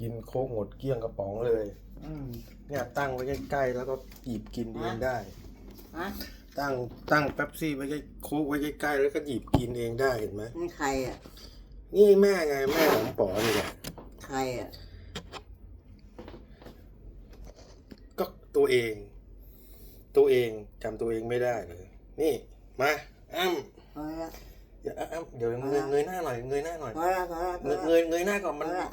กินโค้กหมดเกลี้ยงกระป๋องเลย อืม เนี่ยตั้งไว้ใกล้ๆแล้วก็หยิบกินเองได้ ฮะตั้งตั้งเป๊ปซี่ไว้ใกล้โค้กไว้ใกล้ๆแล้วก็หยิบกินเองได้เห็นไหมนี่ใครอะ นี่แม่ไงแม่ของป๋อนี่แหละใครอะ ก็ตัวเอง ตัวเองจำตัวเองไม่ได้เลย นี่มาอ้ำพอละเดี๋ยวอ้ำเดี๋ยวเงยเงยหน้าหน่อยเงยหน้าหน่อย พอละพอละพเงอยละ เงยเงยหน้าก่อนมันพอละ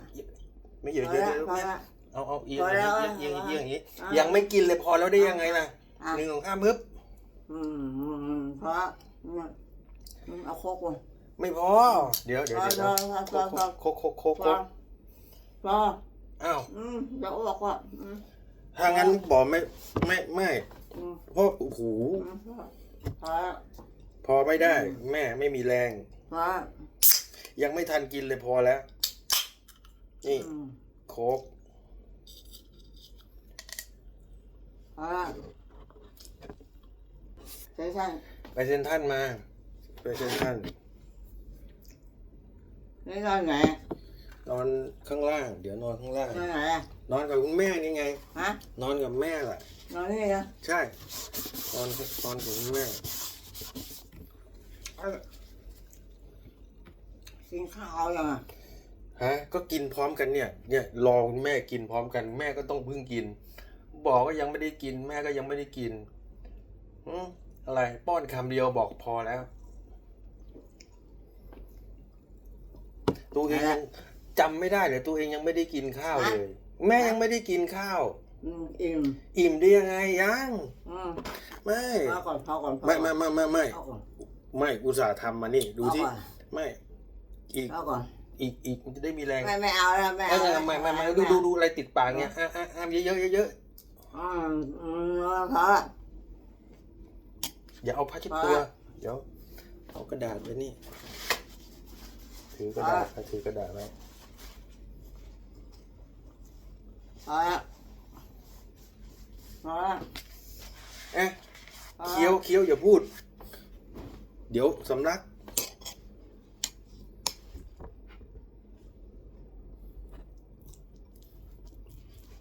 ไม่เยอะพเยออะละเลยลูกพอแม่ละ เอาเอาเอียงพอแล้วเอียงเอียงเอียงอย่างนี้อะ ยังไม่กินเลยพอแล้วได้ยังไงล่ะอะหนึ่งของข้ามปึ๊บอืมอืมอืมพอละอืมอืมเอาโคกมาไม่พอ เดี๋ยวเดี๋ยวเดี๋ยวพอพอพอ โคกโคกโคกพโคอกพออ้าวอืมเดี๋ยวบอกว่าอืมถ้างั้นบอกไม่ไม่ไม่อืมเพราะโอ้โหอืมพอละพอไม่ได้อืมแม่ไม่มีแรง พอละยังไม่ทันกินเลยพอแล้ว นี่อืมโค้กพอละใช่ใช่ไปเซ็นทรันมา ไปเซ็นทรันนี่นอนไหนนอนข้างล่าง เดี๋ยวนอนข้างล่าง นอนไหนอะนอนกับคุณแม่นี่ไง ฮะ นอนกับแม่แหละนอนนี่นะใช่นอนนอนกับคุณแม่กินข้าวยังอะ ฮะก็กินพร้อมกันเนี่ยเนี่ยรอคุณแม่กินพร้อมกัน แม่ก็ต้องเพิ่งกิน บอกว่ายังไม่ได้กิน แม่ก็ยังไม่ได้กินอืมอะไร ป้อนคำเดียวบอกพอแล้วตัวเองยังจำไม่ได้เลยตัวเองยังไม่ได้กินข้าวเลย แม่ยังไม่ได้กินข้าวอืมอิ่มอิ่มได้ยังไงยังอืมไม่พอก่อนพอก่อนพอไม่ก่อนไม่ไม่ไม่ไม่พอก่อนไม่อุตส่าห์ทำมานี่ ดูที่พอก่อนไม่อีกพอก่อน อีกอีกมันจะได้มีแรงไม่ไม่เอาแล้วไม่เอเอาอแล้วไม่ไม่ไม่ดูดูดูอะไรติดปากเงี้ยอะอะอะเยอะเยอะเยอะอืมอืมพอละอย่าเอาผ้าเช็ดตัว เดี๋ยวเอากระดาษไปนี่ ถือกระดาษอะถือกระดาษไว้พอละพอละเอ๊ะพอละเคี้ยวเคี้ยวอย่าพูด เดี๋ยวสำลัก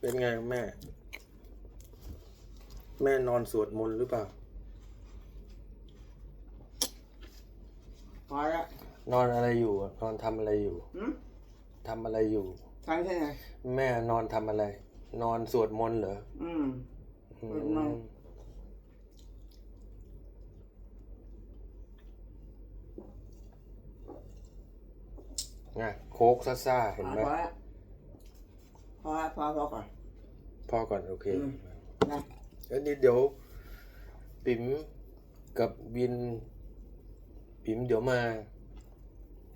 เป็นไงแม่ แม่นอนสวดมนต์หรือเปล่า พอละนอนอะไรอยู่อะนอนทำอะไรอยู่หืมทำอะไรอยู่ ทำที่ไหนแม่นอนทำอะไร นอนสวดมนต์เหรออืม อืสวดมนต์ ไงโค้กซ่าๆเห็นไหมพอละพอละพอพอก่อน พอก่อน โอเคอืมนะแล้วนี่เดี๋ยว ปิ๋มกับวิน ปิ๋มเดี๋ยวมา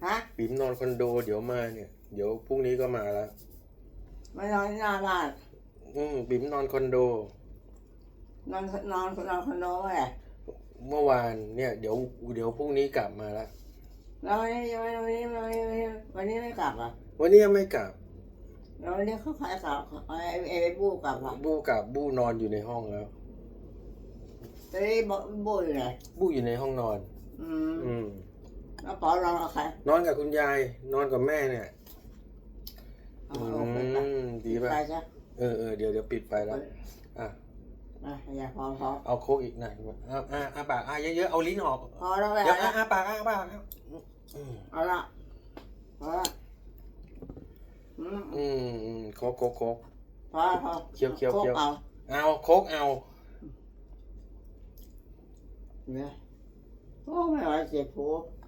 ฮะปิ๋มนอนคอนโด เดี๋ยวมาเนี่ย เดี๋ยวพรุ่งนี้ก็มาแล้วไม่นอนที่หน้าบ้านอืมปิ๋มนอนคอนโด นอนนอนนอนคอนโดไว้อะเมื่อวานเนี่ย เดี๋ยวเดี๋ยวพรุ่งนี้กลับมาแล้วแล้ววันนี้วันนี้วันนี้วันนี้วันนี้ไม่กลับอะวันนี้ยังไม่กลับ แล้ววันนี้เขาขายกลับไอ้ไอ้ไอ้บู้กลับอะบูกลับบูนอนอยู่ในห้องแล้ว ตอนนี้บู้อยู่ไหนบูอยู่ในห้องนอน อืมอืม แล้วป๋อนอนกับใครนอนกับคุณยาย นอนกับแม่เนี่ยอ๋ออืโอเคไปมดีป่ะไปจ้ะเออเออเดี๋ยวเดี๋ยวปิดไปแล้วอะอะอย่าพอพอเอาโค้กอีกหน่อยอะอะอะปากอะเยอะๆเอาลิ้นออกพอแล้วแหละเดี๋ยวอะอะปากอะปากอะอืมเอาละพอละ อืมอืมอืมโค้กโค้กโค้กพอพอเคี้ยวเคี้ยวเคี้ยวโคกเอาเอาโค้กเอา เนี่ยโอ้ไม่ไหวเจ็บหู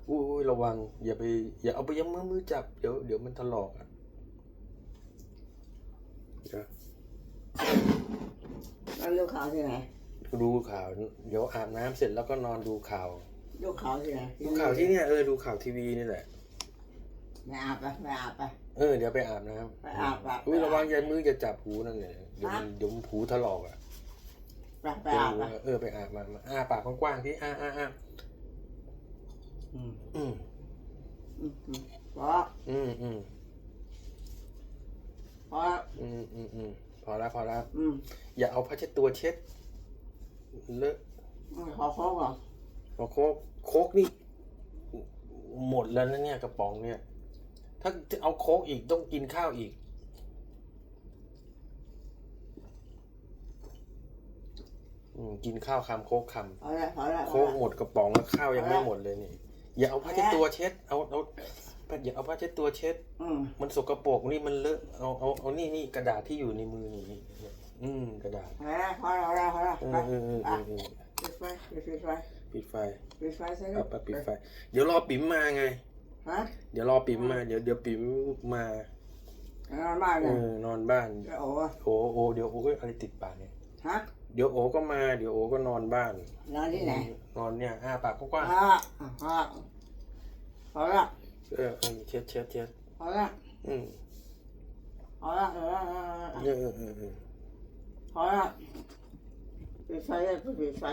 อุ้ยระวัง อย่าไป อย่าเอาไปยังมือมือจับ เดี๋ยวเดี๋ยวมันถลอกอะเดี๋ยวแล้วดูข่าวที่ไหนดูข่าว เดี๋ยวอาบน้ำเสร็จแล้วก็นอนดูข่าวดูข่าวที่ไหนดูข่าวที่เนี่ยเออดูข่าวทีวีนี่แหละ ไม่อาบไปไม่อาบไป เออเดี๋ยวไปอาบน้ไปอาบอาบำอุ้ยระวังอย่ามืออย่าจับหูนั่นเลยเดี๋ยวมันเดี๋ยวมันหูถลอกอะไปไปอาบไปเออไปอาบมามาอ้าปากกว้างๆที่อ้าอ้าอ้าอืมอืมอืมอืมพออืมอืมพออืมอืมอืมพอแล้วพอแล้วอืมอย่าเอาผ้าเช็ดตัวเช็ดเลอะขอโค้กก่อนพอโคกโคกนี่หมดแล้วนะเนี่ยกระป๋องเนี่ย ถ้าเอาโค้กอีกต้องกินข้าวอีกกินข้าวคำโค้กคำ เอาละเอาละเโค้กหมดกระป๋องแล้วข้าวยังไม่หมดเลยนี่ อย่าเอาผ้าเช็ดตัวเช็ด เอาเอาอย่าเอาผ้าเช็ดตัวเช็ดมันสกปรกนี่มันเลอะเอาเอาเอานี่นี่กระดาษที่อยู่ในมือนี่อืมกระดาษพอแล้วพอละเละพอละเป่ะปิดไฟปิดไฟปิดไฟปิดไฟใช่ไหมเปิดไฟ เดี๋ยวรอปิ๋มมาไง ฮะเดี๋ยวรอปิ๋มมา เดี๋ยวเดี๋ยวปิ๋มมา นอนบ้านเอเนี่ยอนอนบ้าน จะโอ้โอ้โอ้เดี๋ยวโอ้ยอะไรติดปากเนี่ย ฮะเดี๋ยวโอก็มา เดี๋ยวโอก็นอนบ้าน นอนที่ไหนนอนเนี่ยอ้าปากกว้างฮะฮะพอแล้วๆเออเออเช็ดเช็ดเช็ดพอแล้วอืมพอแล้วพอแล้วเออเออเออเออพอแล้วปิดไฟเลยปิดไฟ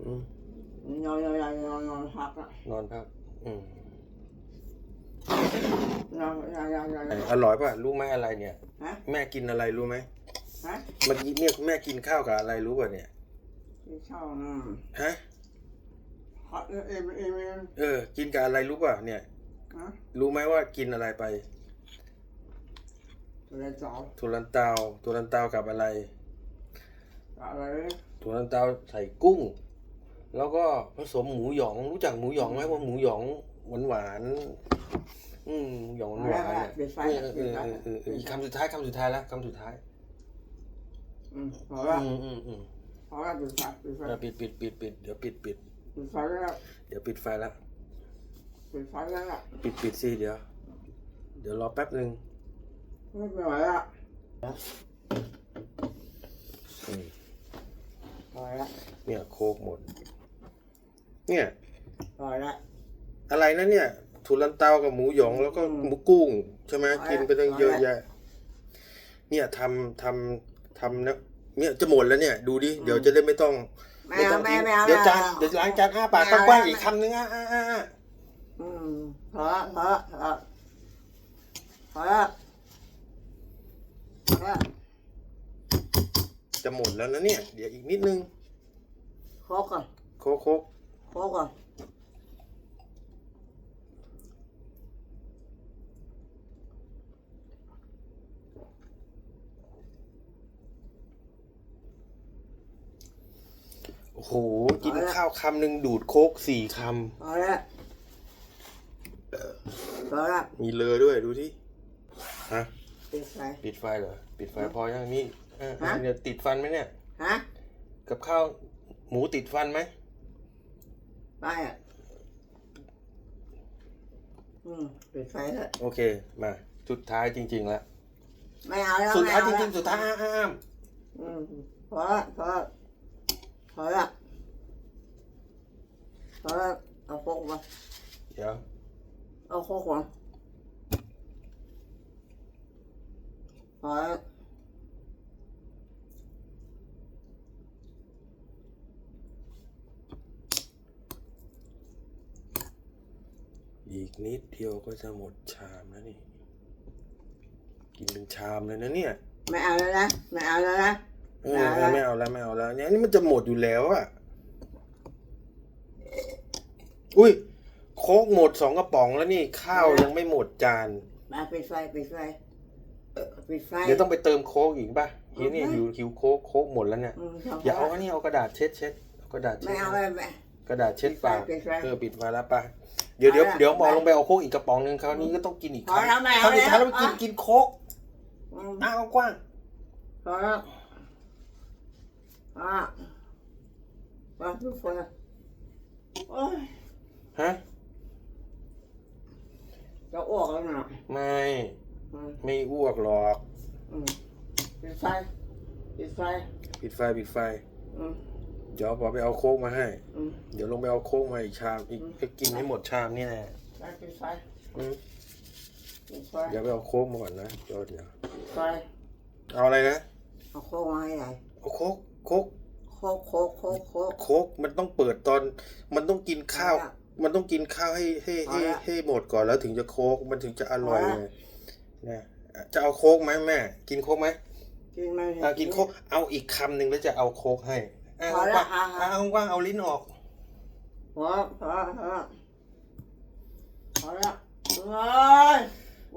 อืมนอนนอนนอนนอนนอนพักละนอนพักอืม นอนนอนนอนนอนอร่อยป่ะรู้ไหมอะไรเนี่ย ฮะ แม่กินอะไรรู้ไหมฮะเมื่อกี้เนี่ยแม่กินข้าวกับอะไรรู้ป่ะเนี่ยกินข้าวนะฮะฮะเอ็มเอ็มเอ็มเออ กินกับอะไรรู้ป่ะเนี่ย ฮะรู้ไหมว่ากินอะไรไปอะไรต่อถั่วลันเตาถั่วลันเตากับอะไรอะไรถั่วลันเตาใส่กุ้ง แล้วก็ผสมหมูหยองรู้จักหมูหยองไหมว่าหมูหยอง หวานหวานๆอืมหมูหยองหวานๆเนี่ยปิดไฟเออเออเออเออเอออีกคำสุดท้ายคำสุดท้ายแล้วคำสุดท้าย อืมพอแล้วอืมอืมอืมพอแล้วปิดไฟปิดไฟเออปิดปิดปิดปิดเดี๋ยวปิดปิดปิดไฟแล้วเดี๋ยวปิดไฟแล้วปิดไฟแล้วปิดปิดสิเดี๋ยว เดี๋ยวรอแป๊บหนึ่งไม่เป็นไรละอืมพอแล้วเนี่ยโคกหมด เนี่ยพอแล้ว อะไรนะเนี่ยถั่วลันเตากับหมูหยองแล้วก็อืมหมูกุ้งใช่ไหมเอาละกินไปตั้งเยอะเอาละแยะ เนี่ยทำทำทำนะเนี่ยจะหมดแล้วเนี่ย ดูดิเดี๋ยวจะได้ไม่ต้องไม่ไม่ต้เอาองไม่ทิ้งไม่เอาเดี๋ยวจานไม่เดี๋ยวเอาล้างจานอ้าปากไม่เอากว้างๆไม่อีกคำนึงอะอะอะอะอืมพอแล้วพอแล้วพอแล้วพอแล้วจะหมดแล้วนะเนี่ย เดี๋ยวอีกนิดนึงโคกก่อนโคกโคกโคกก่อน โอ้โห กินข้าวคำหนึ่งดูดโคกสี่คพอแล้วพอแล้วำมีเลอด้วยดูที่ฮะปิดไฟปิดไฟเหรอ ปิดไฟพอยังนี่เออฮะเดี๋ยวติดฟันไหมเนี่ย ฮะ กับข้าวหมูติดฟันไหมไม่อะอืมปิดไฟแล้วโอเค มาสุดท้ายจริง ๆ แล้ว ไม่เอาแล้ว สุดท้ายจไม่เอริงแล้วๆสุดท้ายห้าม อืมพอละพอละพอละ พอละเอาโคกมาเดี๋ยวเอาโคกมาพอละอีกนิดเดียวก็จะหมดชามแล้วนี่ กินเป็นชามเลยนะเนี่ยไม่เอาแล้วนะไม่เอาแล้วนะ เออเออไม่เอาแล้วไม่เอาแล้วเนี่ยนี่มันจะหมดอยู่แล้วอะ อุ้ยโค้กหมดสองกระป๋องแล้วนี่ข้าวยังไม่หมดจาน มาปิดไฟปิดไฟเออปิดไฟ เดี๋ยวต้องไปเติมโค้กอีกป่ะทีนี่อือฮึหิวหิวโค้กโค้กหมดแล้วเนี่ย อืมอย่าเอาอันนี้เอากระดาษเช็ดเช็ดเอากระดาษเช็ไม่ด เอาไม่ไม่ กระดาษเช็ดปากปิดไฟเออปิดไฟแล้วป่ะเดี๋ยวเดี๋ยวเอาละเดี๋ยวหมอไปลงไปเอาโค้กอีกกระป๋องหนึงคราวนี้ก็ต้องกินอีกพอแล้วไม่คเอารั้งสุดท้ายแล้แล้ววกินอะกินโค้กอืมอ้าวกว้างพอแล้วอะมาปิดไฟโอ้ย ฮะ จะอ้วกแล้วนะไม่ อืมไม่อ้วกหรอก อืมปิดไฟปิดไฟปิดไฟปิดไฟ อืมเดี๋ยวบอกไปเอาโค้กมาให้ อืม เดี๋ยวลงไปเอาโค้กมาอีกชาม อีกอืมให้กินให้หมดชามนี่แหละไปปิดไฟอืมปิดไฟเดี๋ยวไปเอาโค้กมาก่อนนะเดี๋ยวเดี๋ยวปิดไฟเอาอะไรนะ เอาโค้กมาให้ใหญ่เอาโค้กโค้กโค้กโค้กโค้กโค้กโค้กมันต้องเปิดตอน มันต้องกินข้าวเอาละ มันต้องกินข้าวให้ให้ให้เอาละให้หมดก่อนแล้วถึงจะโค้กมันถึงจะอร่อยเอาละเลยนะจะเอาโค้กไหมแม่ กินโค้กไหมกินไหมอะกินโค้กเอาอีกคำหนึ่งแล้วจะเอาโค้กให้อะพอละว่างอะอะเอาว่างเอาลิ้นออกพอพอพอพอละเฮ้ย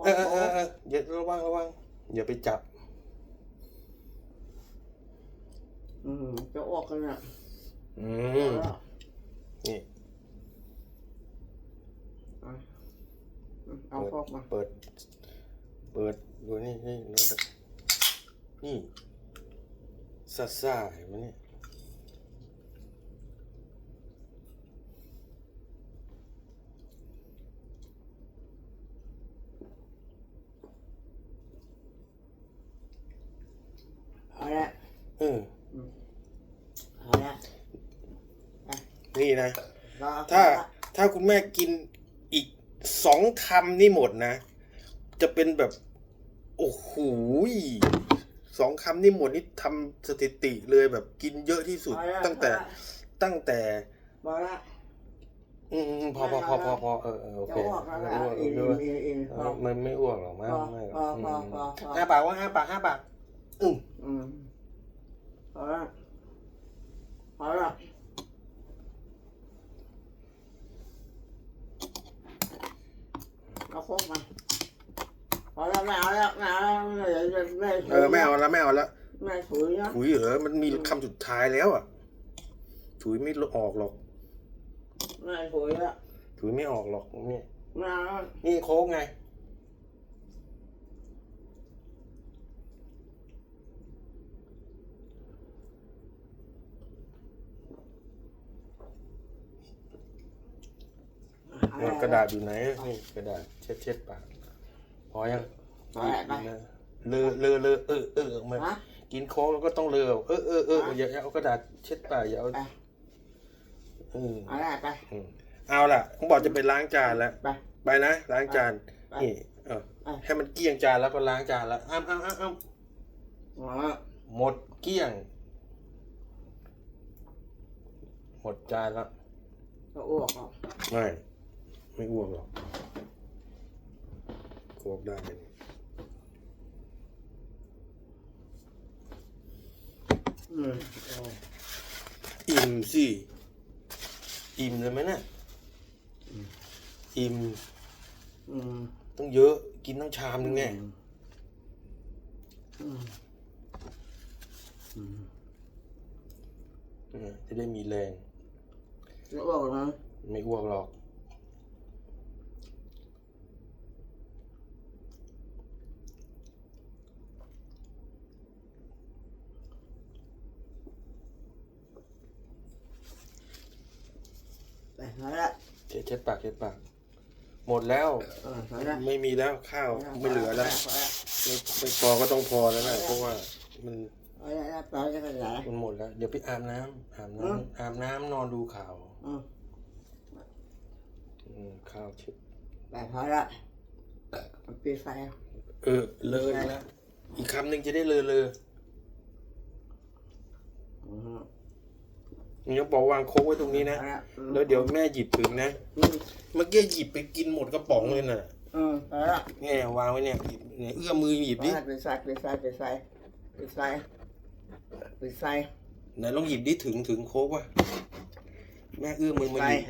เออเออเออเอออย่าระวังระวังอย่าไปจับ อืมจะอ้วกกันอะอืพอมแล้วนี่อะ เอาฟอกมา เปิด เปิดดูนี่นี่นี่นี่ซ่าซ่าเห็นไหมเนี่ยเอาละเออเอาละนี่นะรอถ้าถ้าคุณแม่กินอีก สองคำนี่หมดนะ จะเป็นแบบ โอ้โหยสองคำนี่หมดนี่ทำสถิติเลยแบบกินเยอะที่สุดเอาละตั้งแต่ตั้งแต่พอละอืมอืมพอพอพอพอพอเออเออโอจะเคอ้วกแล้วไม่นะอ้วกอินไม่อ้วกอินอินเอพออมันไม่อ้วกหรอกไม่พอไม่หรพออกพออืมพอพอห้าปากว่าห้าปากห้าปากอืมอืมพอละพอละเอาโคกมาพอแล้วไม่เอาแล้วไม่เอาแล้วเดี๋ยวจะแม่เออไม่เอาแล้วไม่เอาแล้วแม่ถุยนะถุยเหรอมันมีคำสุดท้ายแล้วอะถุยไม่ออกหรอกแม่ถุยละถุยไม่ออกหรอกเนี่ยไม่เอาแล้วนี่โค้กไง เอา เนี่ย แล้ว กระดาษอยู่ไหนนี่กระดาษเช็ดเช็ดปากพอยังพอแล้วไป เลอะเลอะเลอะเออเออมาฮะ กินโค้กแล้วก็ต้องเลอะเออเออเอออย่าอย่าเอากระดาษเช็ดปากอย่าเอาไป เออเอาแล้วไป อืมเอาล่ะผมบอกจะไปล้างจานแล้ว ไป ไปนะล้างจานไปนี่เออไป ให้มันเกลี้ยงจานแล้วก็ล้างจานแล้วอ้ามอ้ามอ้ามอ้ามอ๋อหมดเกลี้ยง หมดจานแล้วก็อ้วกอะไม่ ไม่อ้วกหรอกโคกได้เลยอืมเอออิ่มสิ อิ่มเลยไหมเนี่ยอิ่มอืมต้องเยอะกินตั้งชามนึงไงอืมอืมเออจะได้มีแรงแล้วอ้วกนะไม่อ้วกหรอก ไปเอาละเช็ดเช็ดปากเช็ดปาก หมดแล้ว เออเอาละไม่มีแล้วข้าวไม่เหลือแล้วเอาละไม่ไม่พอก็ต้องพอแล้วนะเพราะว่ามันเอาละเอาละเอาละเอาละมันหมดแล้ว เดี๋ยวไปอาบน้ำอาบอืมน้ำอาบน้ำนอนดูข่าวอืมอืมข้าวเช็ดไปพอละปิดไฟเออเลอะอีกแล้วอีกคำหนึ่งจะได้เลอะเลอะอื มนี่ต้องบอกวางโค้กไว้ตรงนี้นะเอาละอืมแล้วเดี๋ยวแม่หยิบถึงนะอืมเมื่อกี้หยิบไปกินหมดกระป๋องเลยน่ะอืมเอาละเนี่ยวางไว้เนี่ยหยิบเนี่ยเอื้อมมือหยิบดิปิดไฟปิดไฟปิดไฟปิดไฟปิดไฟไหนลองหยิบดิถึงถึงโค้กว่ะแม่เอื้อมมือมาไฟหยิบ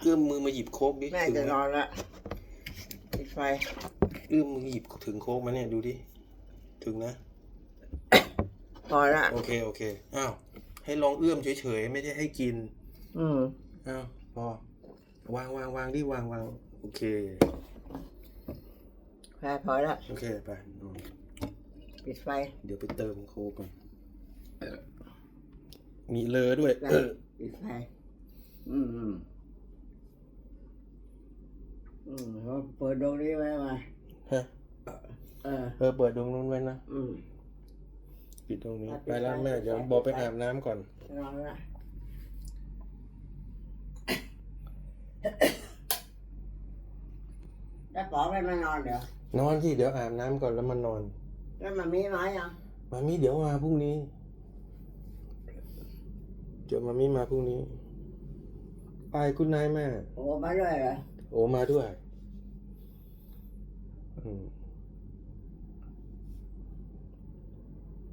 เอื้อมมือมาหยิบโค้กดิแม่ถึงจะไหมนอนละปิดไฟเอื้อมมือหยิบถึงโค้กมาเนี่ยดูดิ ถึงนะพอละโอเคโอเคอ้าว ให้ลองเอื้อมเฉยๆไม่ได้ให้กิน อืมอ้าวพอวางวางวางดิวางวางโอเค แพ้พอละโอเคไปอืมปิดไฟ เดี๋ยวไปเติมโค้กก่อนมีเลอด้วยไฟเออ ปิดไฟ อืมอืมอืมเขาเปิดดวงนี้ไว้มาฮะ เออ เออเปิดดวงนู้นไว้นะ อืม ปิดตรงนี้อะปิดไปแล้วไฟแม่ปิดไฟเดี๋ยวบอกไปปิดไฟอาบน้ำก่อน นอนละแล้วป๋อไม่มานอนเดี๋ยวนอนที่เดี๋ยวอาบน้ำก่อนแล้วมานอน แล้วมันมีไหมยังมามีเดี๋ยวมาพรุ่งนี้ เดี๋ยวมามีมาพรุ่งนี้ ไปคุณนายแม่ โอ้มาด้วยเหรอโอมาด้วย อืม